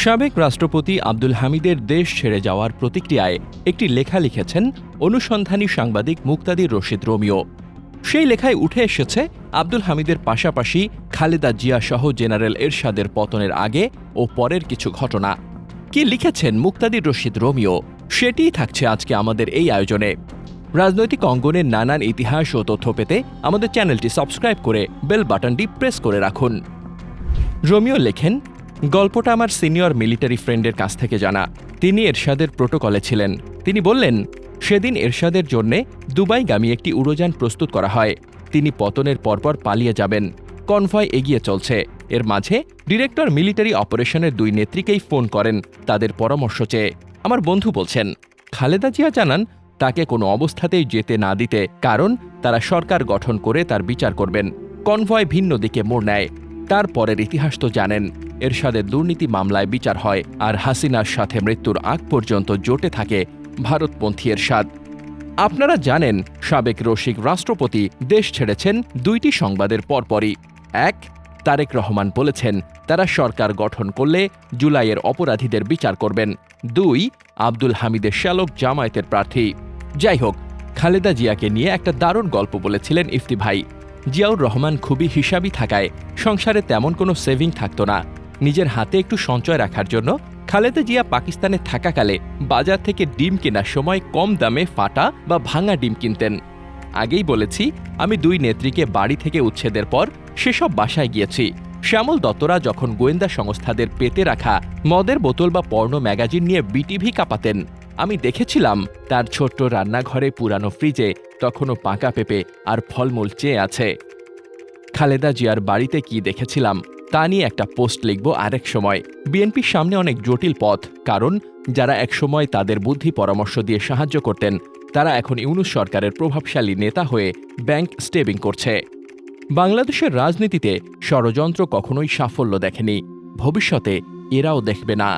সাবেক রাষ্ট্রপতি আব্দুল হামিদের দেশ ছেড়ে যাওয়ার প্রতিক্রিয়ায় একটি লেখা লিখেছেন অনুসন্ধানী সাংবাদিক মুক্তাদির রশিদ রোমিও। সেই লেখায় উঠে এসেছে, আব্দুল হামিদের পাশাপাশি খালেদা জিয়া সহ জেনারেল এরশাদের পতনের আগে ও পরের কিছু ঘটনা। কি লিখেছেন মুক্তাদির রশিদ রোমিও? সেটিই থাকছে আজকে আমাদের এই আয়োজনে। রাজনৈতিক অঙ্গনের নানান ইতিহাস ও তথ্য পেতে আমাদের চ্যানেলটি সাবস্ক্রাইব করে বেল বাটনটি প্রেস করে রাখুন। রোমিও লেখেন গল্পটা আমার সিনিয়র মিলিটারি ফ্রেন্ডের কাছ থেকে জানা। তিনি এরশাদের প্রোটোকলে ছিলেন। তিনি বললেন, সেদিন এরশাদের জন্যে দুবাইগামী একটি উড়োযান প্রস্তুত করা হয়। তিনি পতনের পরপর পালিয়ে যাবেন। কনভয় এগিয়ে চলছে। এর মাঝে ডিরেক্টর মিলিটারি অপারেশনের দুই নেত্রীকেই ফোন করেন তাদের পরামর্শ চেয়ে। আমার বন্ধু বলছেন, খালেদা জিয়া জানান, তাকে কোনো অবস্থাতেই যেতে না দিতে, কারণ তারা সরকার গঠন করে তার বিচার করবেন। কনভয় ভিন্ন দিকে মোড় নেয়। তার পরের ইতিহাস তো জানেন। এরশাদের দুর্নীতি মামলায় বিচার হয় আর হাসিনার সাথে মৃত্যুর আগ পর্যন্ত জোটে থাকে ভারতপন্থী এরশাদ। আপনারা জানেন, সাবেক রসিক রাষ্ট্রপতি দেশ ছেড়েছেন দুইটি সংবাদের পরপরই। এক, তারেক রহমান বলেছেন, তারা সরকার গঠন করলে জুলাইয়ের অপরাধীদের বিচার করবেন। দুই, আব্দুল হামিদের শ্যালক জামায়াতের প্রার্থী। যাই হোক, খালেদা জিয়াকে নিয়ে একটা দারুণ গল্প বলেছিলেন ইফতি ভাই। জিয়াউর রহমান খুবই হিসাবি থাকায় সংসারে তেমন কোনো সেভিং থাকতো না। নিজের হাতে একটু সঞ্চয় রাখার জন্য খালেদা জিয়া পাকিস্তানে থাকাকালে বাজার থেকে ডিম কেনার সময় কম দামে ফাটা বা ভাঙা ডিম কিনতেন। আগেই বলেছি, আমি দুই নেত্রীকে বাড়ি থেকে উচ্ছেদের পর সেসব বাসায় গিয়েছি। শ্যামল দত্তরা যখন গোয়েন্দা সংস্থাদের পেতে রাখা মদের বোতল বা পর্ণ ম্যাগাজিন নিয়ে বিটিভি কাঁপাতেন, আমি দেখেছিলাম তার ছোট্ট রান্নাঘরে পুরানো ফ্রিজে তখনও পাকা পেঁপে আর ফলমূল চেয়ে আছে। খালেদা জিয়ার বাড়িতে কি দেখেছিলাম? তা নিয়ে একটা পোস্ট লিখব আরেক সময়। বিএনপির সামনে অনেক জটিল পথ, কারণ যারা একসময় তাদের বুদ্ধি পরামর্শ দিয়ে সাহায্য করতেন, তারা এখন ইউনুস সরকারের প্রভাবশালী নেতা হয়ে ব্যাংক স্টেবিং করছে। বাংলাদেশের রাজনীতিতে ষড়যন্ত্র কখনোই সাফল্য দেখেনি, ভবিষ্যতে এরাও দেখবে না।